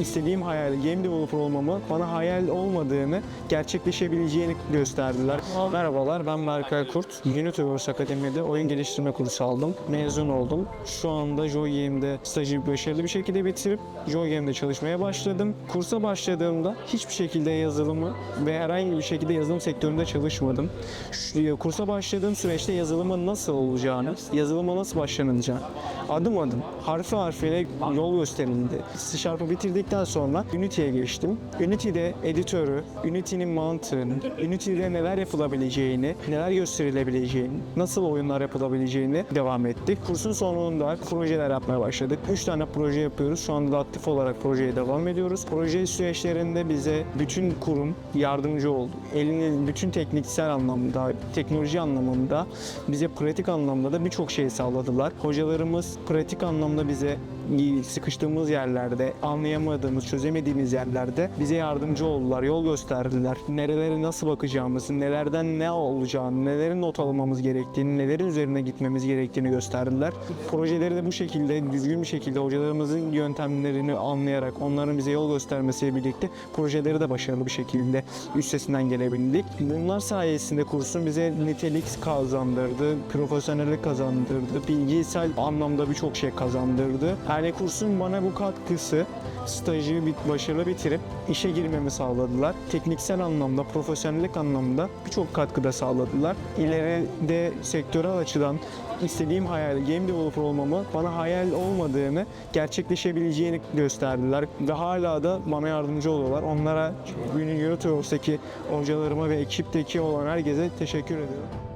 istediğim hayal, game developer olmamı bana hayal olmadığını, gerçekleşebileceğini gösterdiler. Merhabalar, ben Berkay Kurt. Unityverse Akademi'de oyun geliştirme kursu aldım. Mezun oldum. Şu anda Joy Game'de stajı başarılı bir şekilde bitirip Joy Game'de çalışmaya başladım. Kursa başladığımda hiçbir şekilde yazılımı ve herhangi bir şekilde yazılım sektöründe çalışmadım. Şu, kursa başladığım süreçte yazılımın nasıl olacağını, yazılıma nasıl başlanılacağını adım adım, harfi harfine yol gösterildi. C Sharp'ı bitirdikten sonra Unity'ye geçtim. Unity'de editörü, Unity'nin mantığını, Unity'de neler yapılabileceğini, neler gösterilebileceğini, nasıl oyunlar yapılabileceğini devam ettik. Kursun sonunda projeler yapmaya başladık. 3 tane proje yapıyoruz. Şu anda da aktif olarak projeye devam ediyoruz. Proje süreçlerinde bize bütün kurum yardımcı oldu. Elinin bütün tekniksel anlamda, teknoloji anlamında bize pratik anlamda da birçok şey sağladılar. Hocalarımız pratik anlamda bize sıkıştığımız yerlerde, anlayamadığımız, çözemediğimiz yerlerde bize yardımcı oldular, yol gösterdiler. Nerelere nasıl bakacağımızı, nelerden ne olacağını, nelerin not almamız gerektiğini, nelerin üzerine gitmemiz gerektiğini gösterdiler. Projeleri de bu şekilde, düzgün bir şekilde hocalarımızın yöntemlerini anlayarak, onların bize yol göstermesiyle birlikte projeleri de başarılı bir şekilde üstesinden gelebildik. Bunlar sayesinde kursun bize nitelik kazandırdı, profesyonellik kazandırdı, bilgisel anlamda birçok şey kazandırdı. Yani kursun bana bu katkısı stajı bit başarılı bitirip işe girmemi sağladılar. Tekniksel anlamda, profesyonellik anlamda birçok katkıda sağladılar. İleride sektörel açıdan istediğim hayal, game developer olmamı bana hayal olmadığını, gerçekleşebileceğini gösterdiler ve hala da bana yardımcı oluyorlar. Onlara Unityverse'deki hocalarıma ve ekipteki olan herkese teşekkür ediyorum.